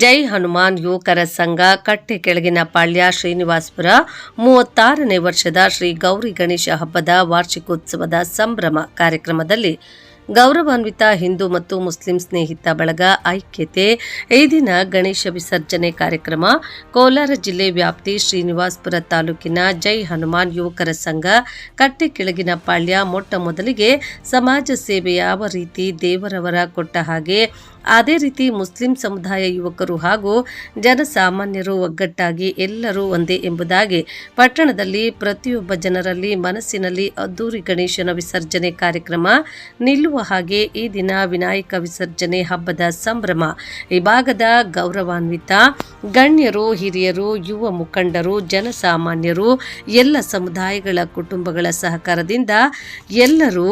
ಜೈ ಹನುಮಾನ್ ಯುವಕರ ಸಂಘ ಕಟ್ಟೆ ಕೆಳಗಿನ ಪಾಳ್ಯ ಶ್ರೀನಿವಾಸಪುರ ಮೂವತ್ತಾರನೇ ವರ್ಷದ ಶ್ರೀ ಗೌರಿ ಗಣೇಶ ಹಬ್ಬದ ವಾರ್ಷಿಕೋತ್ಸವದ ಸಂಭ್ರಮ ಕಾರ್ಯಕ್ರಮದಲ್ಲಿ ಗೌರವಾನ್ವಿತ ಹಿಂದೂ ಮತ್ತು ಮುಸ್ಲಿಂ ಸ್ನೇಹಿತ ಬಳಗ ಐಕ್ಯತೆ. ಈ ದಿನ ಗಣೇಶ ವಿಸರ್ಜನೆ ಕಾರ್ಯಕ್ರಮ. ಕೋಲಾರ ಜಿಲ್ಲೆ ವ್ಯಾಪ್ತಿ ಶ್ರೀನಿವಾಸಪುರ ತಾಲೂಕಿನ ಜೈ ಹನುಮಾನ್ ಯುವಕರ ಸಂಘ ಕಟ್ಟೆ ಕೆಳಗಿನ ಪಾಳ್ಯ ಮೊಟ್ಟ ಮೊದಲಿಗೆ ಸಮಾಜ ಸೇವೆ ಯಾವ ರೀತಿ ದೇವರವರ ಕೊಟ್ಟ ಹಾಗೆ ಅದೇ ರೀತಿ ಮುಸ್ಲಿಂ ಸಮುದಾಯ ಯುವಕರು ಹಾಗೂ ಜನಸಾಮಾನ್ಯರು ಒಗ್ಗಟ್ಟಾಗಿ ಎಲ್ಲರೂ ಒಂದೇ ಎಂಬುದಾಗಿ ಪಟ್ಟಣದಲ್ಲಿ ಪ್ರತಿಯೊಬ್ಬ ಜನರಲ್ಲಿ ಮನಸ್ಸಿನಲ್ಲಿ ಅದ್ದೂರಿ ಗಣೇಶನ ವಿಸರ್ಜನೆ ಕಾರ್ಯಕ್ರಮ ನಿಲ್ಲುವ ಹಾಗೆ ಈ ದಿನ ವಿನಾಯಕ ವಿಸರ್ಜನೆ ಹಬ್ಬದ ಸಂಭ್ರಮ. ಈ ಭಾಗದ ಗೌರವಾನ್ವಿತ ಗಣ್ಯರು, ಹಿರಿಯರು, ಯುವ ಮುಖಂಡರು, ಜನಸಾಮಾನ್ಯರು, ಎಲ್ಲ ಸಮುದಾಯಗಳ ಕುಟುಂಬಗಳ ಸಹಕಾರದಿಂದ ಎಲ್ಲರೂ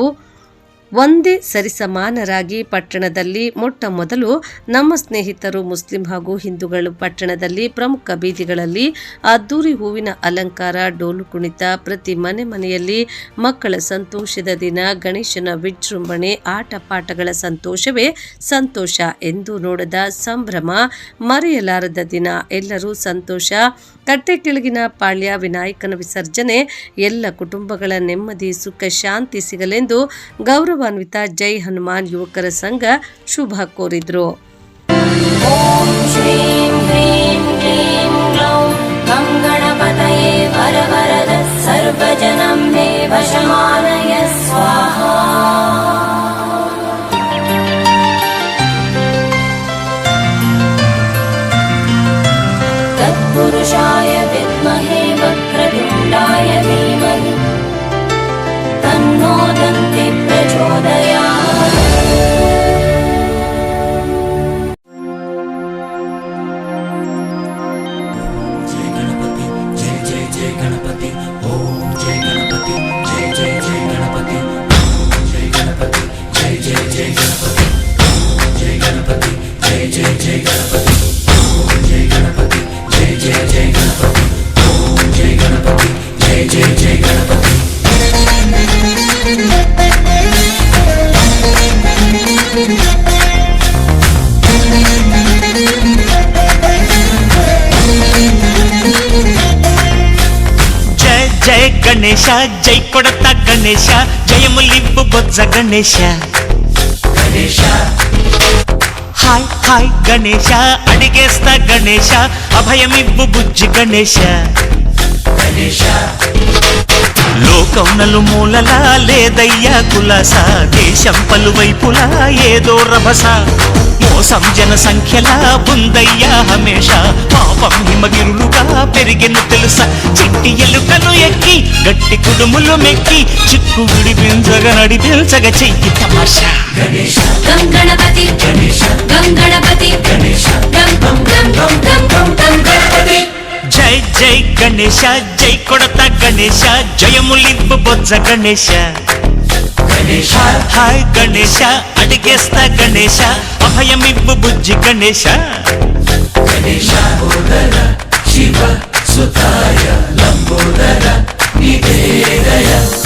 ಒಂದೇ ಸರಿಸಮಾನರಾಗಿ ಪಟ್ಟಣದಲ್ಲಿ ಮೊಟ್ಟ ಮೊದಲು ನಮ್ಮ ಸ್ನೇಹಿತರು ಮುಸ್ಲಿಂ ಹಾಗೂ ಹಿಂದೂಗಳು ಪಟ್ಟಣದಲ್ಲಿ ಪ್ರಮುಖ ಬೀದಿಗಳಲ್ಲಿ ಅದ್ದೂರಿ ಹೂವಿನ ಅಲಂಕಾರ, ಡೋಲು ಕುಣಿತ, ಪ್ರತಿ ಮನೆ ಮನೆಯಲ್ಲಿ ಮಕ್ಕಳ ಸಂತೋಷದ ದಿನ, ಗಣೇಶನ ವಿಜೃಂಭಣೆ, ಆಟ ಪಾಠಗಳ ಸಂತೋಷವೇ ಸಂತೋಷ ಎಂದು ನೋಡದ ಸಂಭ್ರಮ ಮರೆಯಲಾರದ ದಿನ. ಎಲ್ಲರೂ ಸಂತೋಷ. ಕಟ್ಟೆ ಕೆಳಗಿನ ಪಾಳ್ಯ, ವಿನಾಯಕನ ವಿಸರ್ಜನೆ, ಎಲ್ಲ ಕುಟುಂಬಗಳ ನೆಮ್ಮದಿ, ಸುಖ, ಶಾಂತಿ ಸಿಗಲೆಂದು ಗೌರವಾನ್ವಿತ ಜೈ ಹನುಮಾನ್ ಯುವಕರ ಸಂಘ ಶುಭ ಕೋರಿದ್ರು ॐ श्रीं ह्रीं क्लीं ग्लौं गङ्गणपतये वरवरद सर्वजनं मे वशमानय स्वाहा तत्पुरुषाय विद्महे वक्रतुण्डाय धीमहि तन्नो జయ గణేశ జై కొడత గణేశ జయములివ్వు బొజ్జ గణేశ. హాయ్ హాయ్ గణేశ అడిగేస్తా గణేశ అభయమివ్వు బుజ్జి గణేశ. గణేశ లోకం లేదయ్యా కులాస దేశం పలువైపులా ఏదో రభస. మోసం జన సంఖ్యలా ఉందయ్యా హమేష. పాపం హిమగిరులుగా పెరిగిన తెలుసా? చిట్టి ఎలుకలు ఎక్కి గట్టి కుడుములు మెక్కి చిక్కు విడిపించగ నడిపించగ చెయ్యి తమాషా. గణేష గణపతి గణేష గణపతి గణేష గణపతి. జై జై గణేశ జై కొడత గణేశ జయములింపు బొజ్జ గణేశ. గణేశ. హాయ్ గణేశ అడిగేస్తా గణేశ అభయమివ్వు బుజ్జి గణేశ. గణేశ శివ సుతాయ లంబోదర నివేదయ.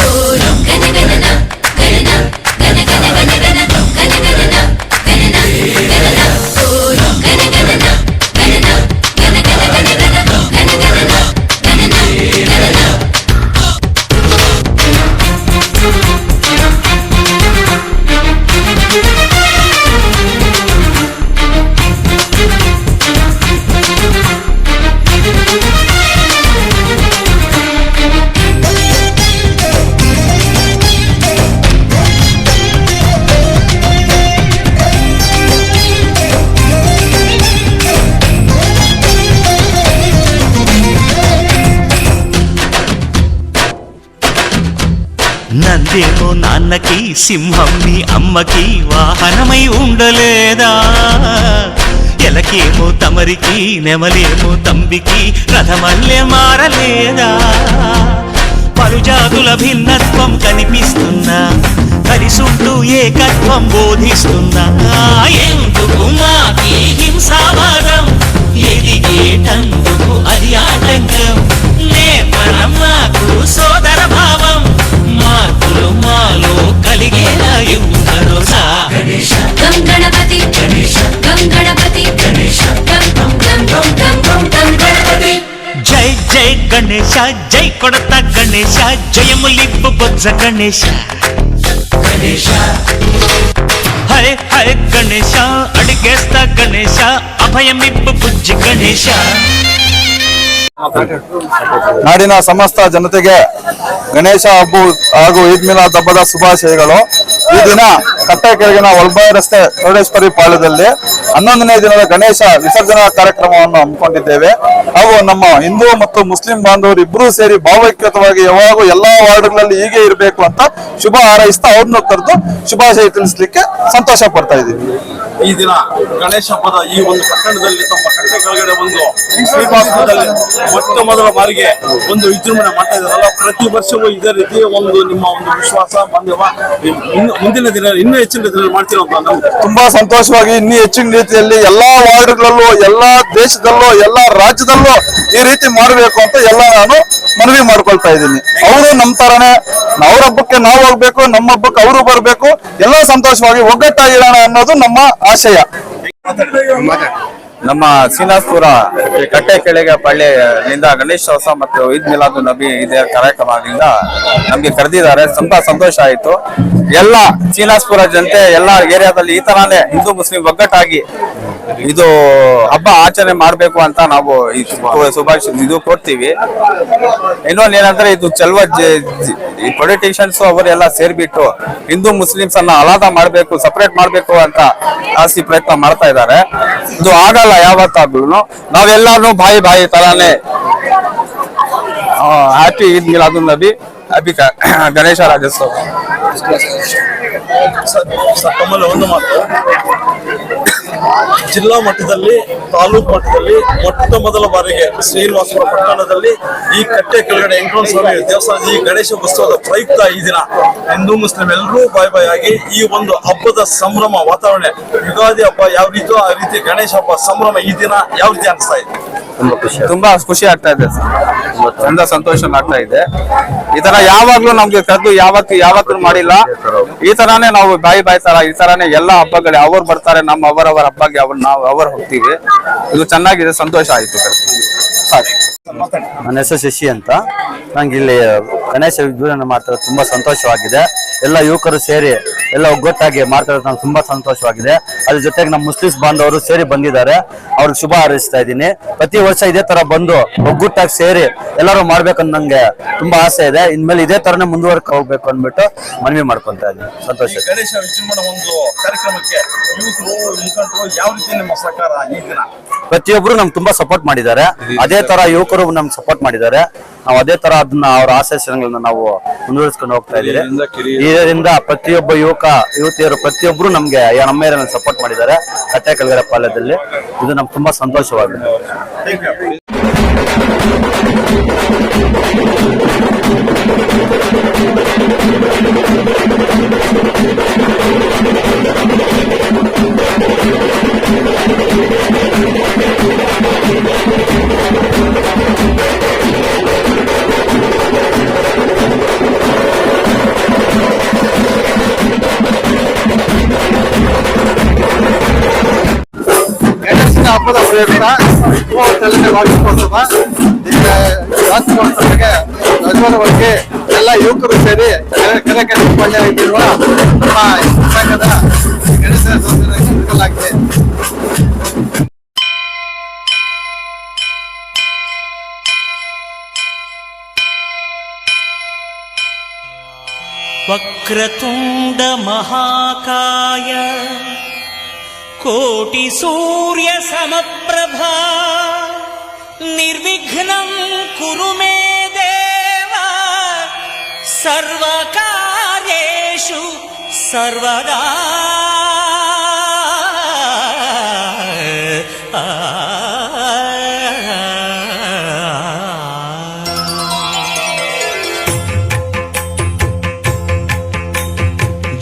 నందేమో నాన్నకి సింహం నీ అమ్మకి వాహనమై ఉండలేదా? ఎలకేమో తమరికి నెమలేమో తంబికి రథమల్లె మారలేదా? పలుజాతుల భిన్నత్వం కనిపిస్తున్నా కలిసుంటూ ఏకత్వం బోధిస్తున్నా. ఎందుకు మాకి హింసావాదం? ఎదిగేటందుకు అది ఆటంకం. నేపరం మాకు సోదర ಗಣೇಶ ಜೈ ಕೊಡತ ಗಣೇಶ ಜಯಮುಲಿಬ್ಬು ಬೊಜ್ಜ ಗಣೇಶ. ಗಣೇಶ. ಹೈ ಹೈ ಗಣೇಶ ಅಡಿಗೆಸ್ತ ಗಣೇಶ ಅಭಯಮಿಬ್ಬು ಬುಜ್ಜಿ ಗಣೇಶ. ನಾಡಿನ ಸಮಸ್ತ ಜನತೆಗೆ ಗಣೇಶ ಹಬ್ಬ ಹಾಗೂ ಈದ್ ಮಿಲಾದ್ ಹಬ್ಬದ ಶುಭಾಶಯಗಳು. ಈ ದಿನ ಕಟ್ಟೆ ಕೆಳಗಿನ ಒಳಬಾಯಿ ರಸ್ತೆ ಚೌಡೇಶ್ವರಿ ಪಾಳ್ಯದಲ್ಲಿ ಹನ್ನೊಂದನೇ ದಿನದ ಗಣೇಶ ವಿಸರ್ಜನಾ ಕಾರ್ಯಕ್ರಮವನ್ನು ಹಮ್ಮಿಕೊಂಡಿದ್ದೇವೆ. ಹಾಗೂ ನಮ್ಮ ಹಿಂದೂ ಮತ್ತು ಮುಸ್ಲಿಂ ಬಾಂಧವರು ಇಬ್ಬರೂ ಸೇರಿ ಭಾವೈಕ್ಯತವಾಗಿ ಯಾವಾಗೂ ಎಲ್ಲಾ ವಾರ್ಡ್ಗಳಲ್ಲಿ ಹೀಗೆ ಇರಬೇಕು ಅಂತ ಶುಭ ಹಾರೈಸ್ತಾ ಅವ್ರನ್ನ ಕರೆದು ಶುಭಾಶಯ ತಿಳಿಸ್ಲಿಕ್ಕೆ ಸಂತೋಷ ಪಡ್ತಾ ಇದ್ದೀವಿ. ಈ ದಿನ ಗಣೇಶ ಹಬ್ಬದ ಈ ಒಂದು ಪಟ್ಟಣದಲ್ಲಿ ತಮ್ಮ ಕಟ್ಟೆ ಕೆಳಗಡೆ ಒಂದು ಶ್ರೀಪಾಸನದಲ್ಲಿ ಮೊಟ್ಟ ಮೊದಲ ಬಾರಿಗೆ ಒಂದು ವಿಜೃಂಭಣೆ ಮಾಡ್ತಾ ಇದ್ದಾರಲ್ಲ ಪ್ರತಿ ವರ್ಷವೂ ಇದೇ ರೀತಿ ಒಂದು ನಿಮ್ಮ ಒಂದು ವಿಶ್ವಾಸ ಇನ್ನು ಮುಂದಿನ ದಿನ ಇನ್ನೂ ಹೆಚ್ಚಿನ ದಿನ ಮಾಡ್ತೀರೋ ಅಂತ ನಮ್ಗೆ ತುಂಬಾ ಸಂತೋಷವಾಗಿ ಇನ್ನೂ ಹೆಚ್ಚಿನ ರೀತಿಯಲ್ಲಿ ಎಲ್ಲಾ ವಾರ್ಡ್ಗಳಲ್ಲೂ ಎಲ್ಲಾ ದೇಶದಲ್ಲೂ ಎಲ್ಲಾ ರಾಜ್ಯದಲ್ಲೂ ಈ ರೀತಿ ಮಾಡಬೇಕು ಅಂತ ಎಲ್ಲ ನಾನು ಮನವಿ ಮಾಡ್ಕೊಳ್ತಾ ಇದ್ದೀನಿ. ಅವರು ನಮ್ಮ ತರನೇ ಅವ್ರ ಹಬ್ಬಕ್ಕೆ ನಾವು ಹೋಗ್ಬೇಕು ನಮ್ಮ ಹಬ್ಬಕ್ಕೆ ಅವರು ಬರಬೇಕು. ಎಲ್ಲ ಸಂತೋಷವಾಗಿ ಒಗ್ಗಟ್ಟಾಗಿರೋಣ ಅನ್ನೋದು ನಮ್ಮ ಆಶಯ. ನಮ್ಮ ಸೀನಾಸ್ಪುರ ಕಟ್ಟೆ ಕೆಳಗೆ ಪಳ್ಳಿಯಿಂದ ಗಣೇಶೋತ್ಸವ ಮತ್ತು ಈದ್ ಮಿಲಾದು ನಬಿ ಇದೇ ಕಾರ್ಯಕ್ರಮದಿಂದ ನಮ್ಗೆ ಕರೆದಿದ್ದಾರೆ. ತುಂಬಾ ಸಂತೋಷ ಆಯ್ತು. ಎಲ್ಲ ಸೀನಾಸ್ಪುರ ಜನತೆ, ಎಲ್ಲ ಏರಿಯಾದಲ್ಲಿ ಈ ತರಾನೇ ಹಿಂದೂ, ಮುಸ್ಲಿಂ ಒಗ್ಗಟ್ಟಾಗಿ ಇದು ಹಬ್ಬ ಆಚರಣೆ ಮಾಡ್ಬೇಕು ಅಂತ ನಾವು ಸುಭಾಷ್ ಇದು ಕೊಡ್ತೀವಿ. ಇನ್ನೊಂದು ಏನಂದ್ರೆ ಇದು ಚಲುವ ಪೊಲಿಟಿಷಿಯನ್ಸ್ ಅವರೆಲ್ಲ ಸೇರ್ಬಿಟ್ಟು ಹಿಂದೂ ಮುಸ್ಲಿಮ್ಸ್ ಅನ್ನ ಅಲಾದ ಮಾಡ್ಬೇಕು ಸಪರೇಟ್ ಮಾಡ್ಬೇಕು ಅಂತ ಜಾಸ್ತಿ ಪ್ರಯತ್ನ ಮಾಡ್ತಾ ಇದ್ದಾರೆ. ಇದು ಆಗಲ್ಲ ಯಾವತ್ತಾಗ್ಲೂ ನಾವೆಲ್ಲಾರು ಬಾಯಿ ಬಾಯಿ ತರಾನೇ ಹ್ಯಾಪಿ ಈದ್ ಅದು ನಬಿ ಹ್ಯಾಪಿ ಗಣೇಶ ರಾಜ್ಯೋತ್ಸವ ಒಂದು ಮಾತು. ಜಿಲ್ಲಾ ಮಟ್ಟದಲ್ಲಿ ತಾಲೂಕು ಮಟ್ಟದಲ್ಲಿ ಮೊಟ್ಟ ಮೊದಲ ಬಾರಿಗೆ ಶ್ರೀನಿವಾಸಪುರ ಪಟ್ಟಣದಲ್ಲಿ ಈ ಕಟ್ಟೆ ಕೆಳಗಡೆ ವೆಂಕಟರಮಣ ಸ್ವಾಮಿ ದೇವಸ್ಥಾನದ ಈ ಗಣೇಶ ಉತ್ಸವದ ಪ್ರಯುಕ್ತ ಈ ದಿನ. ಹಿಂದೂ ಮುಸ್ಲಿಂ ಎಲ್ಲರೂ ಬಾಯ್ ಬಾಯ್ ಆಗಿ ಈ ಒಂದು ಹಬ್ಬದ ಸಂಭ್ರಮ ವಾತಾವರಣ ಯುಗಾದಿ ಹಬ್ಬ ಯಾವ ರೀತಿ ಆ ರೀತಿ ಗಣೇಶ ಹಬ್ಬ ಸಂಭ್ರಮ ಈ ದಿನ ಯಾವ ರೀತಿ ಅನಿಸ್ತಾ ಇದೆ? ತುಂಬಾ ಖುಷಿ ಆಗ್ತಾ ಇದೆ ಸರ್. ಚಂದ ಸಂತೋಷ ಆಗ್ತಾ ಇದೆ. ಈ ತರ ಯಾವಾಗ್ಲೂ ನಮ್ಗೆ ಕದ್ದು ಯಾವತ್ತು ಯಾವತ್ತೂ ಮಾಡಿಲ್ಲ. ಈ ತರಾನೇ ನಾವು ಬಾಯಿ ಬಾಯಿ ತರ, ಈ ತರಾನೇ ಎಲ್ಲಾ ಹಬ್ಬಗಳು, ಅವ್ರು ಬರ್ತಾರೆ, ನಮ್ಮ ಅವರವರ ಹಬ್ಬಕ್ಕೆ ಅವ್ರು ನಾವು, ಅವರು ಹೋಗ್ತೀವಿ. ಇದು ಚೆನ್ನಾಗಿದೆ, ಸಂತೋಷ ಆಯ್ತು ನನ್ನ ಹೆಸರು ಶಶಿ ಅಂತ. ನಂಗೆ ಇಲ್ಲಿ ಗಣೇಶ ವಿಜೃಂಭಣೆ ಮಾಡ್ತಾರೆ ತುಂಬಾ ಸಂತೋಷವಾಗಿದೆ. ಎಲ್ಲ ಯುವಕರು ಸೇರಿ, ಎಲ್ಲ ಒಗ್ಗಟ್ಟಾಗಿ ಮಾಡ್ತಾರೆ ನಂಗೆ ತುಂಬಾ ಸಂತೋಷವಾಗಿದೆ. ಅದ್ರ ಜೊತೆಗೆ ನಮ್ಮ ಮುಸ್ಲಿಮ್ಸ್ ಬಾಂಧವರು ಸೇರಿ ಬಂದಿದ್ದಾರೆ. ಅವ್ರಿಗೆ ಶುಭ ಹಾರೈಸ್ತಾ ಇದ್ದೀನಿ. ಪ್ರತಿ ವರ್ಷ ಇದೇ ತರ ಬಂದು ಒಗ್ಗಟ್ಟಾಗಿ ಸೇರಿ ಎಲ್ಲರೂ ಮಾಡ್ಬೇಕಂತ ನಂಗೆ ತುಂಬಾ ಆಸೆ ಇದೆ. ಇನ್ಮೇಲೆ ಇದೇ ತರನೇ ಮುಂದುವರ್ಕ ಹೋಗ್ಬೇಕು ಅಂದ್ಬಿಟ್ಟು ಮನವಿ ಮಾಡ್ಕೊಂತ ಇದ್ದೀನಿ. ಸಂತೋಷ. ಗಣೇಶ ವಿಜೃಂಭಣೆ ಒಂದು ಕಾರ್ಯಕ್ರಮಕ್ಕೆ ಯುವಕರು ಮುಖಂಡರು ಯಾವ ರೀತಿ ನಿಮ್ಮ ಸಹಕಾರ ಈ ದಿನ? ಪ್ರತಿಯೊಬ್ರು ನಮ್ಗೆ ತುಂಬಾ ಸಪೋರ್ಟ್ ಮಾಡಿದ್ದಾರೆ. ಅದೇ ತರ ಯುವಕರು ನಮ್ಗೆ ಸಪೋರ್ಟ್ ಮಾಡಿದ್ದಾರೆ. ನಾವು ಅದೇ ತರ ಅದನ್ನ ಅವ್ರ ಆಶಯಗಳನ್ನ ನಾವು ಮುಂದುವರಿಸ್ಕೊಂಡು ಹೋಗ್ತಾ ಇದ್ದೀವಿ. ಇದರಿಂದ ಪ್ರತಿಯೊಬ್ಬ ಯುವಕ ಯುವತಿಯರು ಪ್ರತಿಯೊಬ್ರು ನಮ್ಗೆ ನಮ್ಮ ಏರಿಯಾ ಸಪೋರ್ಟ್ ಮಾಡಿದ್ದಾರೆ. ಕಟ್ಟೆ ಕಲ್ಗಡೆ ಪಾಳ್ಯದಲ್ಲಿ. ಇದು ನಮ್ಗೆ ತುಂಬಾ ಸಂತೋಷವಾಗಿದೆ చేస్తా ಹಬ್ಬದ ಪ್ರಯುಕ್ತ ಮೂವತ್ತೆರಡನೇ ವಾರ್ಷಿಕೋತ್ಸವ ಈಗ ವಾರ್ಷಿಕೋತ್ಸವಕ್ಕೆ ರಜವರವರೆಗೆ ಎಲ್ಲ ಯುವಕರು ಸೇರಿ ಕೆರೆ ಕೆರೆ ಕೆರೆ ಪಾಳ್ಯ ಇಟ್ಟಿರುವ ನಮ್ಮ ಸಂಘದ ಗಣೇಶ ಇಡಲಾಗಿದೆ ವಕ್ರತುಂಡ కోటి సూర్య సమప్రభా. నిర్విఘ్నం కురు మే దేవా. సర్వకార్యేషు సర్వదా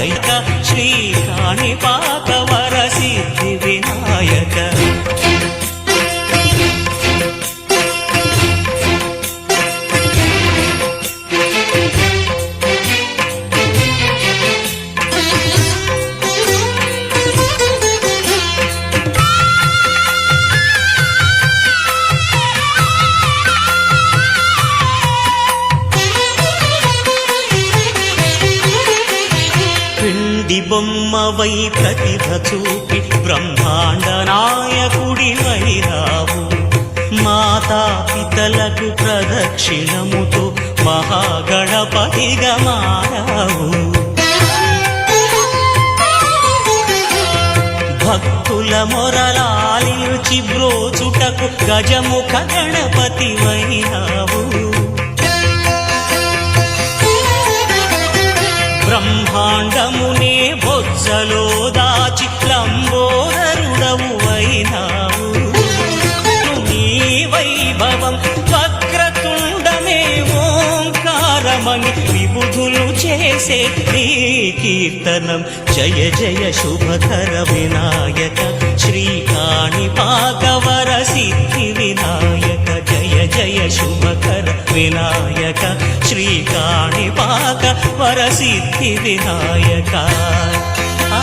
జైత శ్రీ కాణిపాక వర సిద్ధి వినాయక. బొమ్మవై ప్రతిభ చూపి బ్రహ్మాండ నాయకుడి వైరావు మాతా పితలకు ప్రదక్షిణముతో మహాగణపతిగా మారావు. భక్తుల మొరలాలించి బ్రోచుటకు గజముఖ గణపతి బ్రహ్మాండమునే బొజ్జలో దాచి లంబోదరుడవు అయినావు నీ వైభవం వక్రతుండమే ఓంకారమని విబుధులు చేసే నీ కీర్తనం. జయ జయ శుభకర వినాయక శ్రీకాణి పాకవర సిద్ధి వినాయక. జయ శుభకర వినాయక శ్రీకాణిపాక వరసిద్ధి వినాయక. ఆ.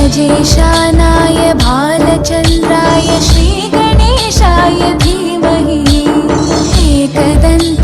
गजेशानाय भालचन्द्राय श्रीगणेशाय धीमहि एकदन्ताय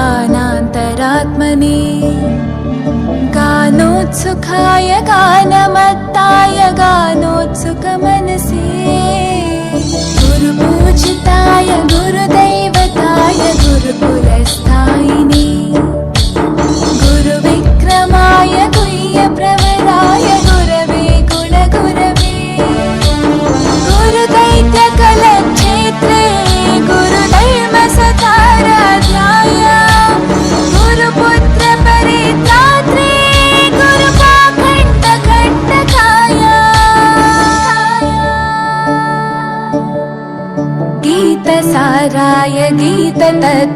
गानान्तरात्मने गानोत्सुखाय गानमत्ताय गानोत्सुकमनसे। गुरुपूजिताय गुरुदैवताय गुरुकुलस्थायिने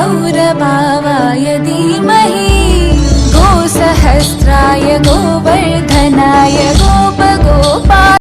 गौरीप्रवणाय